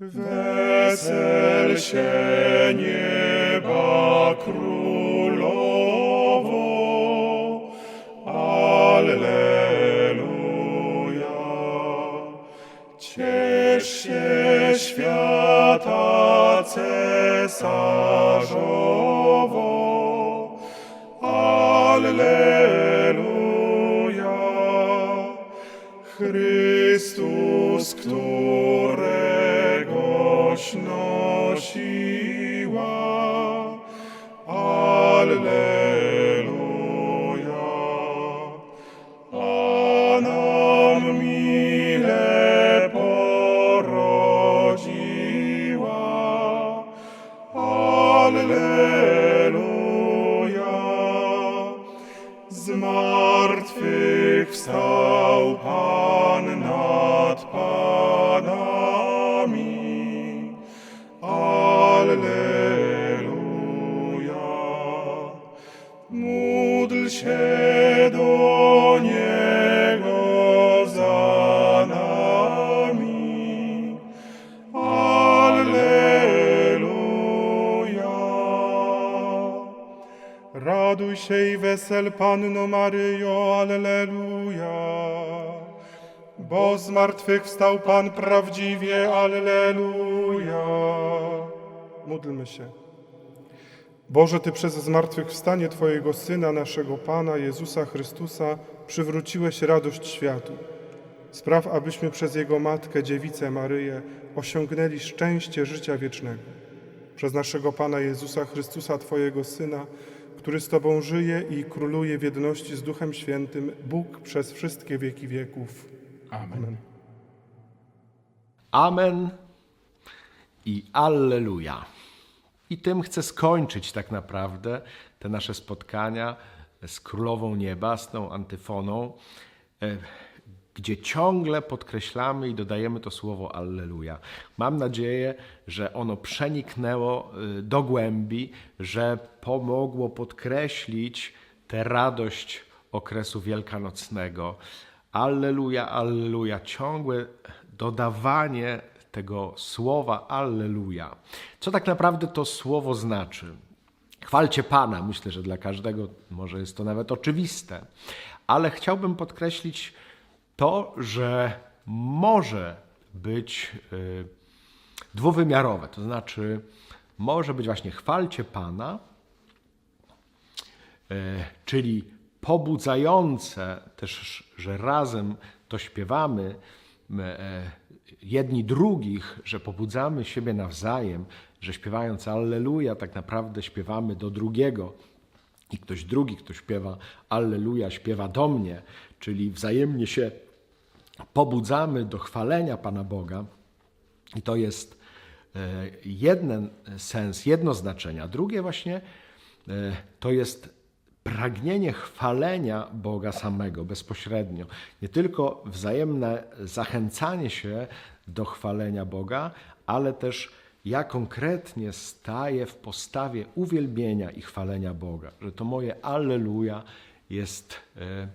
Wesel się nieba królowo, Alleluja. Ciesz się świata cesarzowo, Alleluja. Chrystus, któregoś Raduj się i wesel Panno Maryjo, Alleluja. Bo z martwych wstał Pan prawdziwie, Alleluja. Módlmy się. Boże, Ty przez zmartwychwstanie Twojego Syna, naszego Pana Jezusa Chrystusa, przywróciłeś radość światu. Spraw, abyśmy przez Jego Matkę, Dziewicę Maryję, osiągnęli szczęście życia wiecznego. Przez naszego Pana Jezusa Chrystusa, Twojego Syna, który z Tobą żyje i króluje w jedności z Duchem Świętym, Bóg przez wszystkie wieki wieków. Amen. Amen i Alleluja. I tym chcę skończyć tak naprawdę te nasze spotkania z Królową Nieba, z tą antyfoną, e, gdzie ciągle podkreślamy i dodajemy to słowo Alleluja. Mam nadzieję, że ono przeniknęło e, do głębi, że pomogło podkreślić tę radość okresu wielkanocnego. Alleluja, Alleluja, ciągłe dodawanie tego słowa Alleluja. Co tak naprawdę to słowo znaczy? Chwalcie Pana, myślę, że dla każdego może jest to nawet oczywiste, ale chciałbym podkreślić to, że może być y, dwuwymiarowe, to znaczy może być właśnie chwalcie Pana, E, czyli pobudzające też, że razem to śpiewamy, e, jedni drugich, że pobudzamy siebie nawzajem, że śpiewając Alleluja, tak naprawdę śpiewamy do drugiego. I ktoś drugi, kto śpiewa Alleluja, śpiewa do mnie, czyli wzajemnie się pobudzamy do chwalenia Pana Boga. I to jest e, jeden sens, jedno znaczenie. A drugie właśnie e, to jest pragnienie chwalenia Boga samego bezpośrednio. Nie tylko wzajemne zachęcanie się do chwalenia Boga, ale też ja konkretnie staję w postawie uwielbienia i chwalenia Boga. Że to moje Alleluja jest e,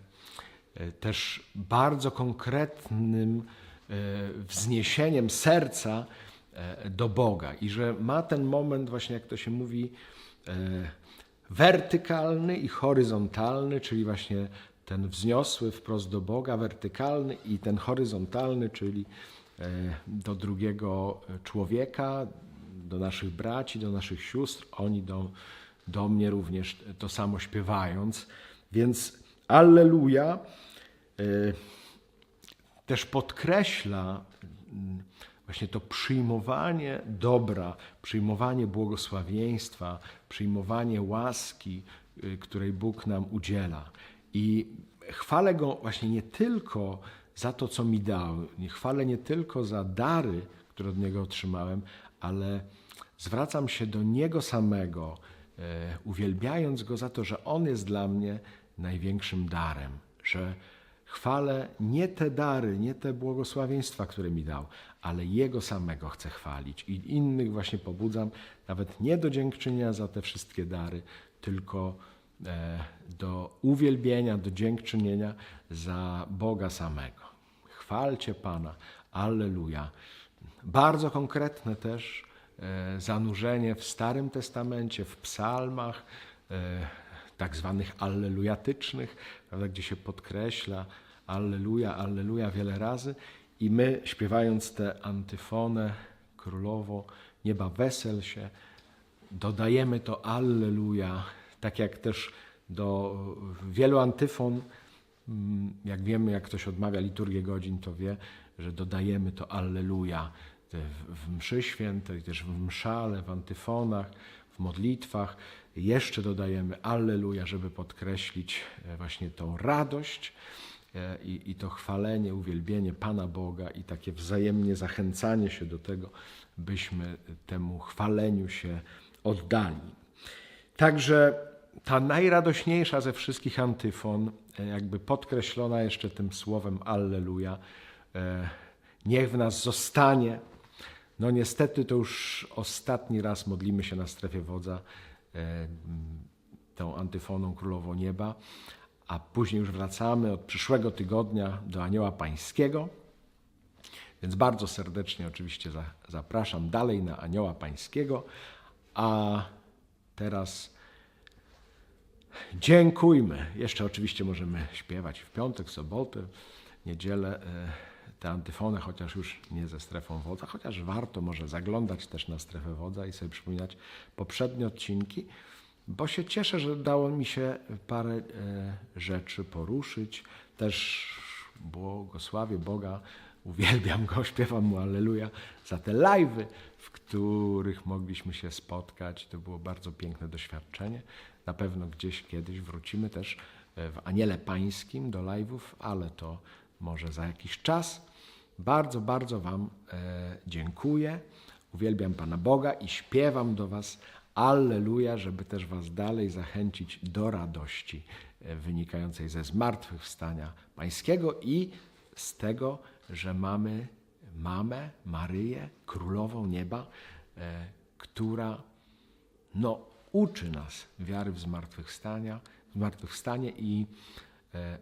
też bardzo konkretnym e, wzniesieniem serca e, do Boga i że ma ten moment właśnie, jak to się mówi, e, wertykalny i horyzontalny, czyli właśnie ten wzniosły wprost do Boga, wertykalny i ten horyzontalny, czyli e, do drugiego człowieka, do naszych braci, do naszych sióstr, oni do, do mnie również to samo śpiewając. Więc Alleluja e, też podkreśla mm, właśnie to przyjmowanie dobra, przyjmowanie błogosławieństwa, przyjmowanie łaski, y, której Bóg nam udziela. I chwalę Go właśnie nie tylko za to, co mi dał, chwalę nie tylko za dary, które od Niego otrzymałem, ale zwracam się do Niego samego, e, uwielbiając Go za to, że On jest dla mnie największym darem, że chwalę nie te dary, nie te błogosławieństwa, które mi dał, ale Jego samego chcę chwalić i innych właśnie pobudzam, nawet nie do dziękczynienia za te wszystkie dary, tylko e, do uwielbienia, do dziękczynienia za Boga samego. Chwalcie Pana, Alleluja. bardzo konkretne też e, zanurzenie w Starym Testamencie, w psalmach, e, tak zwanych allelujatycznych, prawda, gdzie się podkreśla Alleluja, Alleluja wiele razy i my śpiewając tę antyfonę królowo nieba wesel się, dodajemy to Alleluja, tak jak też do wielu antyfon, mm, jak wiemy, jak ktoś odmawia liturgię godzin, to wie, że dodajemy to Alleluja w mszy świętej, też w mszale, w antyfonach, w modlitwach. Jeszcze dodajemy Alleluja, żeby podkreślić e, właśnie tą radość e, i, i to chwalenie, uwielbienie Pana Boga i takie wzajemnie zachęcanie się do tego, byśmy temu chwaleniu się oddali. Także ta najradośniejsza ze wszystkich antyfon, e, jakby podkreślona jeszcze tym słowem Alleluja, niech w nas zostanie. No niestety to już ostatni raz modlimy się na strefie wodza tą antyfoną Królowo Nieba, a później już wracamy od przyszłego tygodnia do Anioła Pańskiego. Więc bardzo serdecznie oczywiście za, zapraszam dalej na Anioła Pańskiego, a teraz dziękujmy. Jeszcze oczywiście możemy śpiewać w piątek, sobotę, niedzielę e, te antyfony, chociaż już nie ze strefą wodza, chociaż warto może zaglądać też na strefę wodza i sobie przypominać poprzednie odcinki, bo się cieszę, że udało mi się parę e, rzeczy poruszyć. Też błogosławię Boga, uwielbiam Go, śpiewam Mu Alleluja za te live'y, w których mogliśmy się spotkać. To było bardzo piękne doświadczenie. Na pewno gdzieś kiedyś wrócimy też e, w Aniele Pańskim do live'ów, ale to może za jakiś czas. Bardzo, bardzo Wam e, dziękuję. Uwielbiam Pana Boga i śpiewam do Was Alleluja, żeby też Was dalej zachęcić do radości e, wynikającej ze zmartwychwstania Pańskiego i z tego, że mamy mamę, Maryję, Królową Nieba, e, która no, uczy nas wiary w zmartwychwstania, zmartwychwstanie i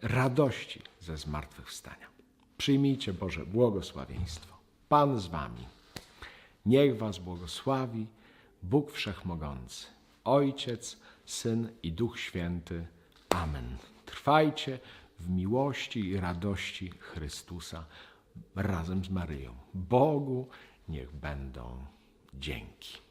radości ze zmartwychwstania. Przyjmijcie Boże błogosławieństwo. Pan z wami. Niech was błogosławi Bóg Wszechmogący, Ojciec, Syn i Duch Święty. Amen. Trwajcie w miłości i radości Chrystusa razem z Maryją. Bogu niech będą dzięki.